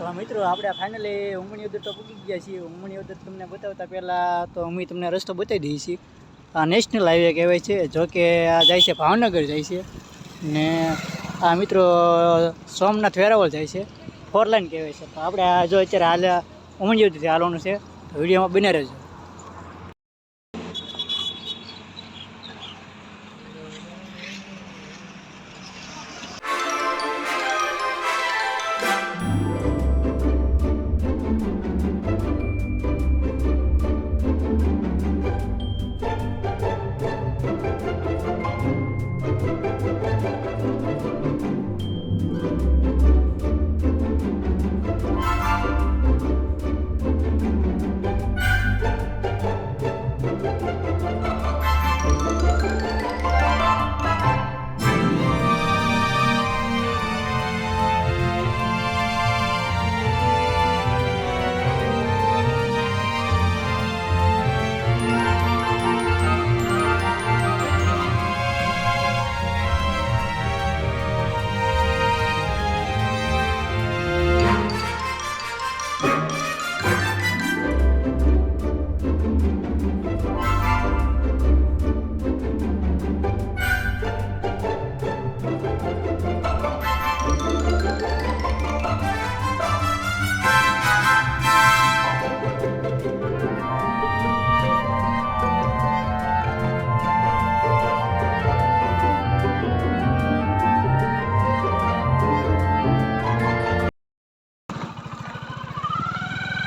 તો મિત્રો, આપણે ફાઇનલી ઉમણી ઉદર તો પૂકી ગયા છીએ. ઉમણી ઉદર તમને બતાવતા પહેલાં તો અમે તમને રસ્તો બતાવી દઈએ છીએ. આ નેશનલ હાઈવે કહેવાય છે, જો કે આ જાય છે ભાવનગર જાય છે. ને આ મિત્રો સોમનાથ વેરાવળ જાય છે. ફોર લાઈન કહેવાય છે. તો આપણે જો અત્યારે હાલ ઉમણી ઉદરથી હાલવાનું છે. તો વિડીયોમાં બને રહેજો.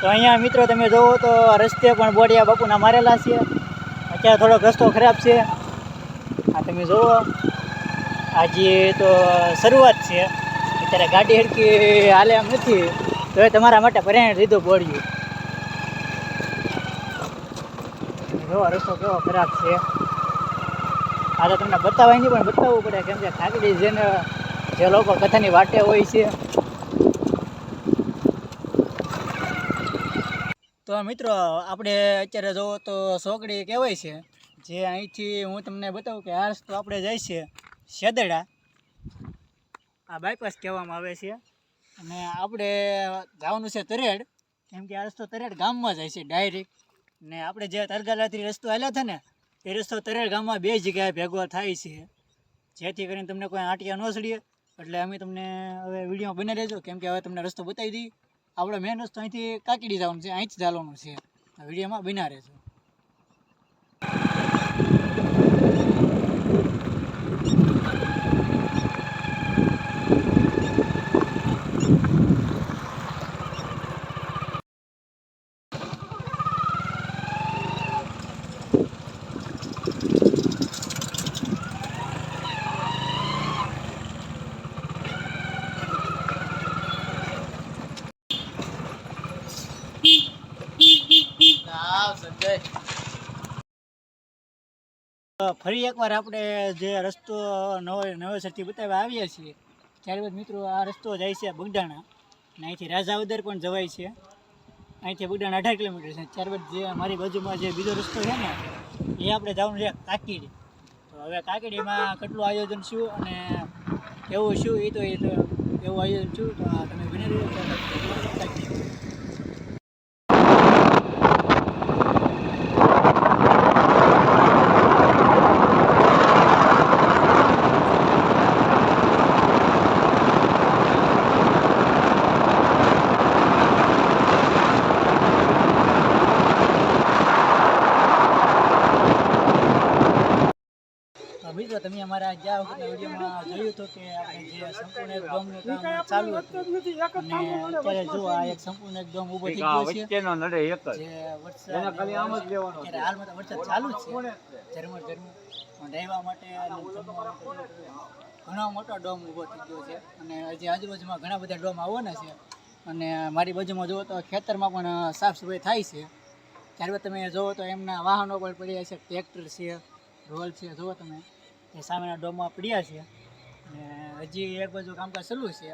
તો અહીંયા મિત્રો તમે જોવો તો રસ્તે પણ બોડિયા બાપુના મારેલા છે. અત્યારે થોડોક રસ્તો ખરાબ છે. આ તમે જોવો. આજે તો શરૂઆત છે. અત્યારે ગાડી હડકી હાલે એમ નથી. તો એ તમારા માટે પરિણામ લીધું બોડિયું. જોવો, રસ્તો કેવો ખરાબ છે. આ તો તમને બતાવાય નહીં પણ બતાવવું પડે કેમ કે ખાકડી જેને જે લોકો કથાની વાટે હોય છે. તો મિત્રો, આપણે અત્યારે જોવો તો સોકડી કહેવાય છે. જે અહીંથી હું તમને બતાવું કે આ રસ્તો આપણે જાય છે શેદડા. આ બાયપાસ કહેવામાં આવે છે. અને આપણે જવાનું છે તરેડ. કેમ કે આ રસ્તો તરેડ ગામમાં જાય છે ડાયરેક્ટ ને આપણે જે તરગાલાથી રસ્તો આવ્યા હતા ને એ રસ્તો તરેડ ગામમાં બે જગ્યાએ ભેગો થાય છે. જેથી કરીને તમને કોઈ આંટિયા ન સડીએ. એટલે અમે તમને હવે વીડિયો બની રહેજો કેમ કે હવે તમને રસ્તો બતાવી દઈએ. આપણો મેન રસ્તો અહીંથી કાકી જવાનું છે અહીંથી ચાલવાનું છે. વિડીયોમાં બના રહેજો તો ફરી એકવાર આપણે જે રસ્તો નવો નવેસરથી બતાવવા આવ્યા છીએ, ત્યારબાદ મિત્રો આ રસ્તો જાય છે બગડાણા અને અહીંથી રાજાવદર પણ જવાય છે. અહીંથી બગડાણા અઢાર કિલોમીટર છે. ત્યારબાદ જે મારી બાજુમાં જે બીજો રસ્તો છે ને, એ આપણે જવાનું છે કાકીડી. તો હવે કાકીડીમાં કેટલું આયોજન શું અને કેવું શું એ તો એ તો એવું આયોજન શું તો તમે બની રહ્યો તો મિત્રો તમે અમારા વખતના વિડીયોમાં જોયું હતું કે આપણે જે સંપૂર્ણ એક ડોમનું કામ ચાલુ હતું. અને અત્યારે જો આ એક સંપૂર્ણ એક ડોમ ઊભો થઈ ગયો છે વચ્ચેનો નડે એક જ. એના ખાલી આમ જ લેવાનો છે. હાલમાં તો વરસાદ ચાલુ જ છે. ઝરમર ઝરમર. રહેવા માટે અને જમવા માટે ઘણો મોટો ડોમ ઊભો થઈ ગયો છે. અને હજી આજુબાજુમાં ઘણા બધા ડોમ આવવાના છે. અને મારી બાજુમાં જુઓ તો ખેતરમાં પણ સાફ સફાઈ થાય છે. ત્યારબાદ તમે જુઓ તો એમના વાહનો પણ પડ્યા છે. ટ્રેક્ટર છે રોલ છે જુઓ તમે. એ સામેના ડોમમાં પડ્યા છે. અને હજી એક બાજુ કામકાજ ચાલુ છે.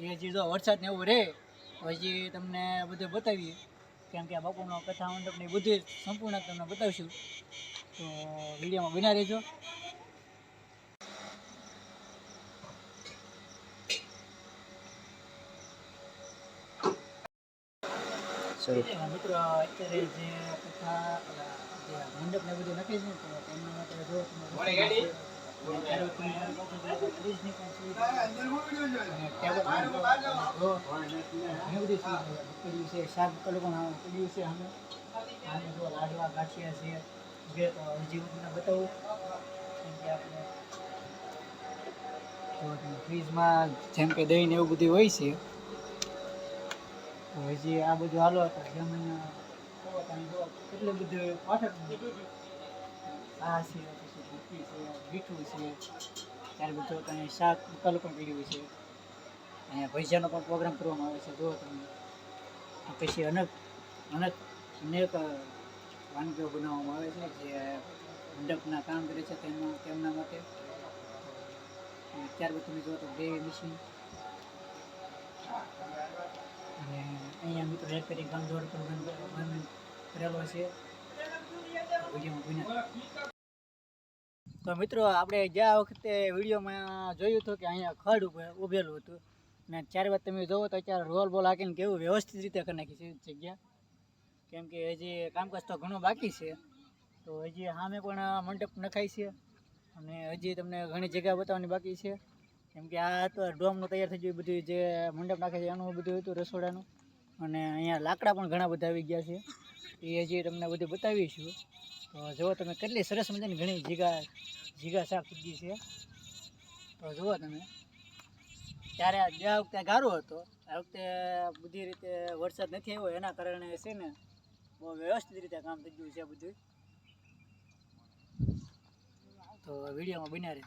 એ હજી જો વરસાદ ને એવું રહે તો હજી તમને બધું બતાવીએ. કેમ કે આ બાપુનો કથા મંડપની બધું સંપૂર્ણ તમને બતાવશું. તો વિડીયોમાં બના રહેજો. મિત્રો અત્યારે જે કથા મંડપ ને બધું નક્કી છે તો તેમના માટે જો શાક કલું પણ આ છે સામે આને જો લાડવા ગાંઠિયા છે જે તો હજી તમને બતાવું કે આપણે ફ્રીજમાં જેમ કે દહીં ને એવું બધું હોય છે હજી આ બધું હાલો હતો જેમ જો કેટલું બધું પાઠક આ છે, પછી ભૂકી છે, મીઠું છે ત્યારબાદ બધું તમે શાક કલ પણ કર્યું છે. અહીંયા ભજીયાનો પણ પ્રોગ્રામ કરવામાં આવે છે જો તમે. પછી અનેક અનેક અનેક વાનગીઓ બનાવવામાં આવે છે, જે મંડપના કામ કરે છે તેમના તેમના માટે. ત્યારબાદ તમે જુઓ તો ગ્રેવી મશીન અને અહીંયા મિત્રો રેપેરી ગામ જોડ પણ કરેલો છે. તો મિત્રો, આપણે ગયા વખતે વિડીયોમાં જોયું હતું કે અહીંયા ખડ ઉભે- ઉભેલું હતું. ને ત્યારબાદ તમે જોવો તો અત્યારે રોલ બોલ હાકીને કેવું વ્યવસ્થિત રીતે કરી નાખી છે જગ્યા. કેમ કે હજી કામકાજ તો ઘણું બાકી છે. તો હજી સામે પણ મંડપ નખાય છે. અને હજી તમને ઘણી જગ્યા બતાવવાની બાકી છે. કેમ કે આ તો ડોમનું તૈયાર થઈ ગયું બધું જે મંડપ નાખે છે, એનું બધું હતું રસોડાનું. અને અહીંયા લાકડા પણ ઘણા બધા આવી ગયા છે. એ હજી તમને બધું બતાવીશું તો જુઓ તમે કેટલી સરસ મજાની ઘણી જીગા જીગા શાક ઉગી છે. તો જુઓ તમે. ત્યારે ગયા વખતે ગારો હતો. આ વખતે બધી રીતે વરસાદ નથી આવ્યો. એના કારણે છે ને બહુ વ્યવસ્થિત રીતે કામ થઈ ગયું છે બધું તો વિડીયોમાં બન્યા રહે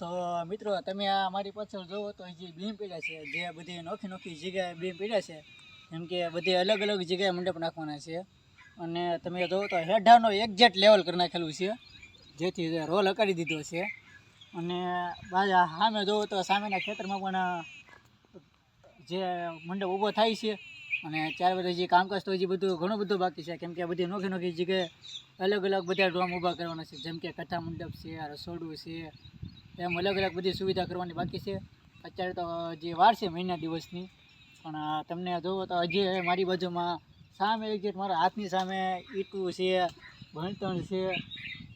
તો મિત્રો, તમે આ મારી પાછળ જોવો તો હજી બીમ પીડા છે, જે બધી નોખી નોખી જગ્યાએ બીમ પીડા છે જેમ કે બધી અલગ અલગ જગ્યાએ મંડપ નાખવાના છે. અને તમે જોવો તો હેઠાનો એક્ઝેક્ટ લેવલ કરી નાખેલું છે, જેથી રોલ હકારી દીધો છે. અને બાજા સામે જોવો તો સામેના ખેતરમાં પણ જે મંડપ ઊભો થાય છે, અને ત્યારબાદ હજી કામકાજ તો હજી બધું ઘણું બધું બાકી છે, કેમ કે બધી નોખી નોખી જગ્યાએ અલગ અલગ બધા ડ્રોમ ઊભા કરવાના છે, જેમ કે કથા મંડપ છે, રસોડું છે એમ અલગ અલગ બધી સુવિધા કરવાની બાકી છે. અત્યારે તો જે વાર છે મહિના દિવસની, પણ તમને જોવો તો હજી મારી બાજુમાં સામે એક્ઝેક્ટ મારા હાથની સામે ઈટું છે ભણતણ છે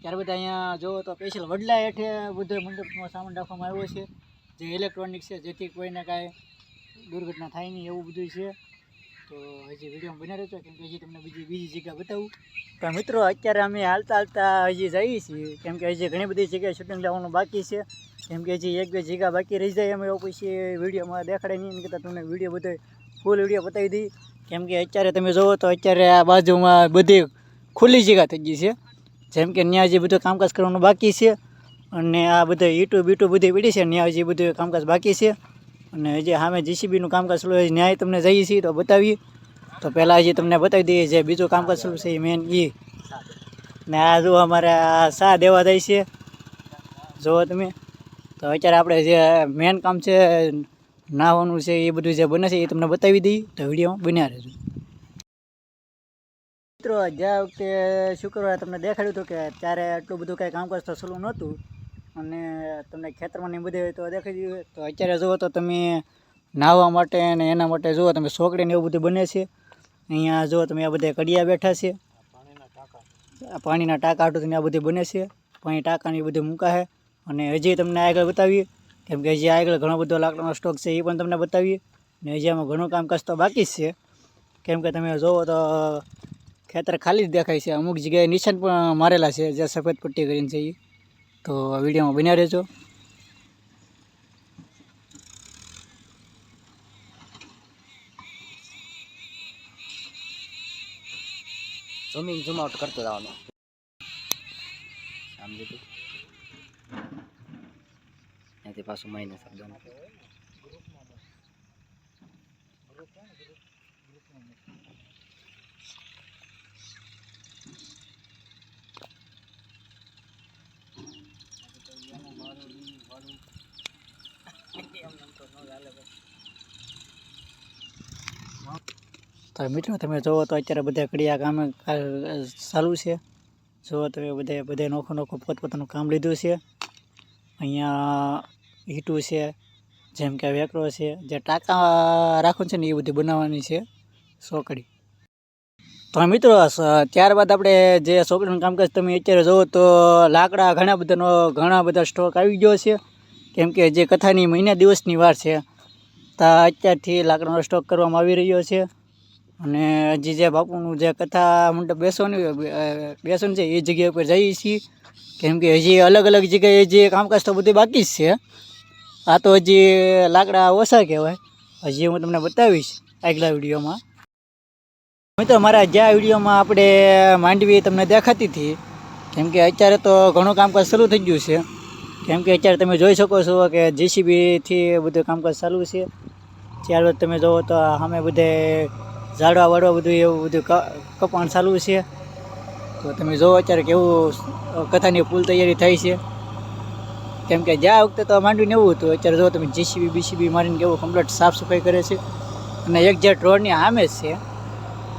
ત્યારબાદ અહીંયા જોવો તો સ્પેશિયલ વડલા હેઠે બુદ્ધ મંડપમાં સામાન રાખવામાં આવ્યો છે. જે ઇલેક્ટ્રોનિક છે, જેથી કોઈને કાંઈ દુર્ઘટના થાય નહીં એવું બધું છે. તો હજી વીડિયો બન્યા રહેજો, કેમ કે હજી તમને બીજી બીજી જગ્યા બતાવું. તો મિત્રો, અત્યારે અમે હાલતા હાલતા હજી જઈએ છીએ. કેમ કે હજી ઘણી બધી જગ્યાએ શૂટિંગ લેવાનું બાકી છે. કેમ કે હજી એક બે જગ્યા બાકી રહી જાય અમે એવું પછી વિડીયોમાં દેખાડે નહીં. કરતાં તમને વીડિયો બધો ફૂલ વીડિયો બતાવી દઈ. કેમ કે અત્યારે તમે જુઓ તો અત્યારે આ બાજુમાં બધી ખુલ્લી જગ્યા થઈ ગઈ છે. જેમ કે ત્યાં હજી બધું કામકાજ કરવાનું બાકી છે. અને આ બધા ઈટું બીટું બધી પડી છે. ત્યાં હજી બધું કામકાજ બાકી છે. અને હજી સામે જીસીબીનું કામકાજ ચાલુ હોય, ન્યાય તમને જઈએ છીએ તો બતાવીએ. તો પહેલાં હજી તમને બતાવી દઈએ જે બીજું કામકાજ ચાલુ છે એ મેન એ ને આ જો અમારે આ સા દેવા જાય છે. જુઓ તમે. તો અત્યારે આપણે જે મેન કામ છે, નાહવાનું છે, એ બધું જે બને છે એ તમને બતાવી દઈએ. તો વિડીયોમાં બન્યા રહેજો. મિત્રો, જ્યાં વખતે શુક્રવારે તમને દેખાડ્યું હતું કે ત્યારે એટલું બધું કાંઈ કામકાજ તો ચાલુ નહોતું. અને તમને ખેતરમાં ને બધે તો દેખાઈ દીધું તો અત્યારે જુઓ તો તમે નાહવા માટે અને એના માટે જુઓ તમે સોકડીને એવું બધું બને છે. અહીંયા જુઓ તમે આ બધા કડિયા બેઠા છે. પાણીના ટાંકા હાટું આ બધું બને છે. પાણી ટાંકાને એ બધું મૂકાશે અને હજી તમને આગળ બતાવીએ, કેમ કે હજી આગળ ઘણો બધો લાકડાનો સ્ટોક છે એ પણ તમને બતાવીએ. ને હજી આમાં ઘણું કામકાજ તો બાકી જ છે. કેમ કે તમે જુઓ તો ખેતર ખાલી જ દેખાય છે. અમુક જગ્યાએ નિશાન પણ મારેલા છે જે સફેદ પટ્ટી કરીને છે એ તો વિડીયોમાં બન્યા રહેજો. ઝૂમિંગ ઝૂમ આઉટ કરતો જવાનું ત્યાંથી પાછું માઇનસ શબ્દનું તો મિત્રો, તમે જુઓ તો અત્યારે બધા કડિયા કામ ચાલુ છે. જુઓ તો બધા બધા નોખું નોખું પોતપોતાનું કામ લીધું છે. અહીંયા હીટું છે, જેમ કે વેકરો છે, જે ટાંકા રાખવું છે ને એ બધું બનાવવાની છે, સોકડી. તો મિત્રો ત્યારબાદ આપણે જે સોકડીનું કામકાજ તમે અત્યારે જુઓ તો લાકડા ઘણા બધાનો, ઘણા બધા સ્ટોક આવી ગયો છે. કેમ કે જે કથાની મહિના દિવસની વાર છે. તો અત્યારથી લાકડાનો સ્ટોક કરવામાં આવી રહ્યો છે. અને હજી જે બાપુનું જે કથા મંડપ બેસવાનું બેસવાનું છે, એ જગ્યા ઉપર જઈએ છીએ. કેમ કે હજી અલગ અલગ જગ્યાએ જે કામકાજ તો બધું બાકી જ છે. આ તો હજી લાકડા ઓછા કહેવાય. હજી હું તમને બતાવીશ આગલા વિડીયોમાં. મિત્રો, મારા જ્યાં વિડીયોમાં આપણે માંડવી તમને દેખાતી હતી, કેમ કે અત્યારે તો ઘણું કામકાજ શરૂ થઈ ગયું છે. કેમ કે અત્યારે તમે જોઈ શકો છો કે જેસીબીથી બધું કામકાજ ચાલુ છે. ત્યારબાદ તમે જુઓ તો સામે બધે ઝાડવા વાડવા બધું એવું બધું કપાણ ચાલુ છે. તો તમે જુઓ અત્યારે કેવું કથાની ફૂલ તૈયારી થઈ છે. કેમ કે જ્યાં વખતે તો માંડવીને એવું હતું, અત્યારે જો તમે જીસીબી બીસીબી મારીને કેવું કમ્પ્લીટ સાફ સફાઈ કરે છે. અને એક જેટ રોડની સામે જ છે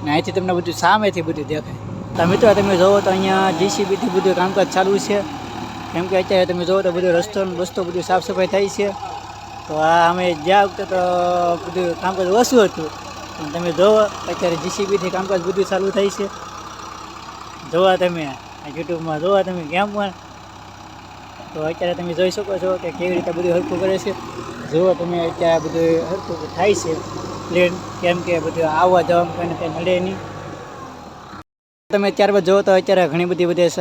ને અહીંથી તમને બધું સામેથી બધું દેખાય. તો મિત્રો, તમે જોવો તો અહીંયા જીસીબીથી બધું કામકાજ ચાલુ છે. કેમ કે અત્યારે તમે જોવો તો બધું રસ્તો રસ્તો બધું સાફ સફાઈ થાય છે. તો આ અમે જ્યાં વખતે તો બધું કામકાજ ઓછું હતું. પણ તમે જોવો, અત્યારે જીસીબીથી કામકાજ બધું ચાલુ થાય છે. જોવા તમે યુટ્યુબમાં જોવા તમે, કેમ પણ? તો અત્યારે તમે જોઈ શકો છો કે કેવી રીતે બધું હરખું કરે છે. જુઓ તમે અત્યારે બધું હરખું થાય છે પ્લેન કેમ કે બધું આવવા જવામાં કંઈ ને કંઈ નડે નહીં. તમે ત્યારબાદ જુઓ તો અત્યારે ઘણી બધી બધી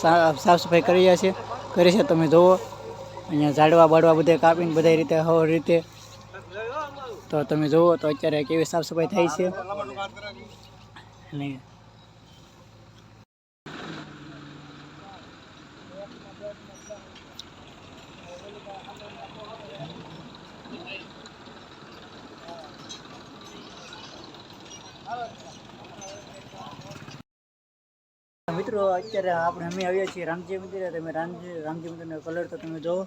સાફ સફાઈ કરી રહ્યા છે. કરી છે તમે જુઓ અહીંયા ઝાડવા બાડવા બધે કાપીને બધા રીતે હવ રીતે. તો તમે જુઓ તો અત્યારે કેવી સાફ સફાઈ થાય છે. અને મિત્રો અત્યારે આપણે અમે આવ્યા છીએ રામજી મંદિરે તમે રામજી રામજી મંદિરનો કલર તો તમે જુઓ.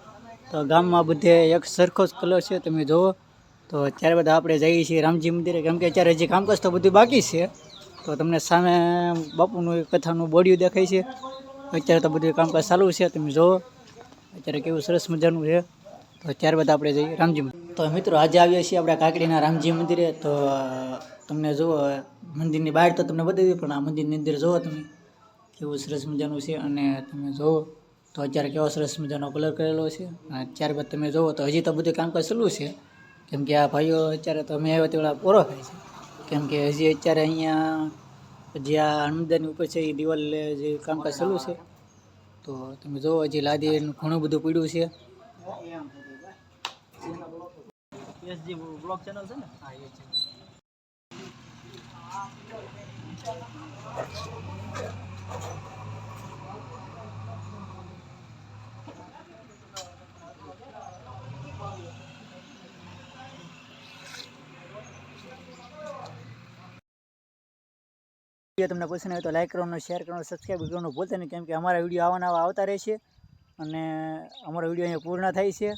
તો ગામમાં બધે એક સરખો જ કલર છે, તમે જુઓ. તો ત્યારબાદ આપણે જઈએ છીએ રામજી મંદિરે. કેમ કે અત્યારે હજી કામકાજ તો બધું બાકી છે. તો તમને સામે બાપુનું કથાનું બોડિયું દેખાય છે. અત્યારે તો બધું કામકાજ ચાલુ છે, તમે જુઓ. અત્યારે કેવું સરસ મજાનું છે. તો ત્યારબાદ આપણે જઈએ રામજી મંદિર. તો મિત્રો, આજે આવીએ છીએ આપણે કાકડીના રામજી મંદિરે. તો તમને જુઓ, મંદિરની બહાર તો તમને બતાવી પણ આ મંદિરની અંદર જુઓ તમે. કેવું સરસ મજાનું છે અને તમે જુઓ તો અત્યારે કેવો સરસ મજાનો કલર કરેલો છે. અને ત્યારબાદ તમે જુઓ તો હજી તો બધું કામકાજ ચાલુ છે. કેમ કે આ ભાઈઓ અત્યારે તો અમે આવ્યા તેવડા પૂરો થાય છે. કેમ કે હજી અત્યારે અહીંયા જે આ હનુમદાની ઉપર છે એ દિવાલ જે કામકાજ ચાલુ છે. તો તમે જુઓ હજી લાદીનું ઘણું બધું પીડ્યું છે. ચેનલ છે ને? હા, એ છે. વીડિયો તમને પસંદ આવે તો લાઈક કરવાનું શેર કરવાનું સબસ્ક્રાઈબ કરવાનું ભૂલતા નહીં, કેમ કે અમારા વીડિયો આવવાના આવતા રહે છે અને અમારો વીડિયો અહીંયા પૂર્ણ થાય છે.